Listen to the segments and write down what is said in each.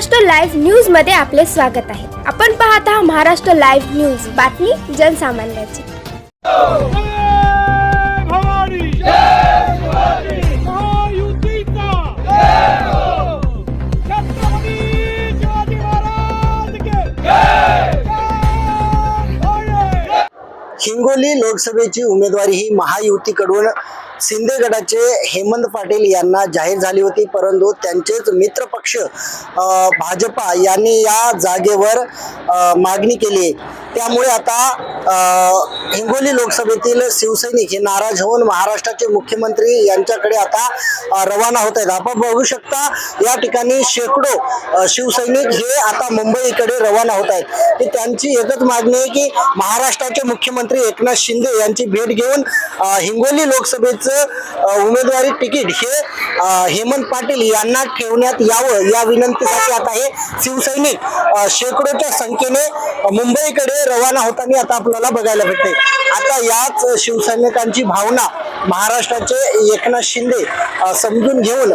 Maharashtra live न्यूजमध्ये आपले स्वागत आहे. आपण पाहत आहात महाराष्ट्र लाईव्ह न्यूज. बातमी जनसामान्याची. हिंगोली लोकसभेची उमेदवारी ही महायुतीकडून शिंदे गटाचे हेमंत पाटील यांना जाहीर झाली होती परंतु त्यांचेच मित्रपक्ष पक्ष भाजपा यांनी या जागेवर मागणी केली. आहे त्यामुळे आता हिंगोली लोकसभेतील शिवसैनिक हे नाराज होऊन महाराष्ट्राचे मुख्यमंत्री यांच्याकडे आता रवाना होत आहेत. आपण बघू शकता या ठिकाणी शेकडो शिवसैनिक हे आता मुंबईकडे रवाना होत आहेत. की त्यांची एकच मागणी आहे की महाराष्ट्राचे मुख्यमंत्री एकनाथ शिंदे यांची भेट घेऊन हिंगोली लोकसभेचं यांचं उमेदवारी तिकीट हे हेमंत पाटील यांना ठेवण्यात यावं या विनंतीसाठी आता हे शिवसैनिक शेकडोच्या संख्येने मुंबईकडे रवाना होताना आता आपल्याला बघायला भेटते. आता याच शिवसैनिकांची भावना महाराष्ट्राचे एकनाथ शिंदे समजून घेऊन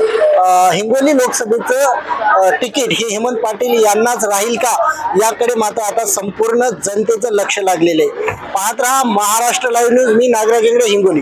हिंगोली लोकसभेचं तिकीट हे हेमंत पाटील यांनाच राहील का? याकडे मात्र आता संपूर्ण जनतेचं लक्ष लागलेलं आहे. पाहत राहा महाराष्ट्र लाईव्ह न्यूज. मी Nagraj Hingoli.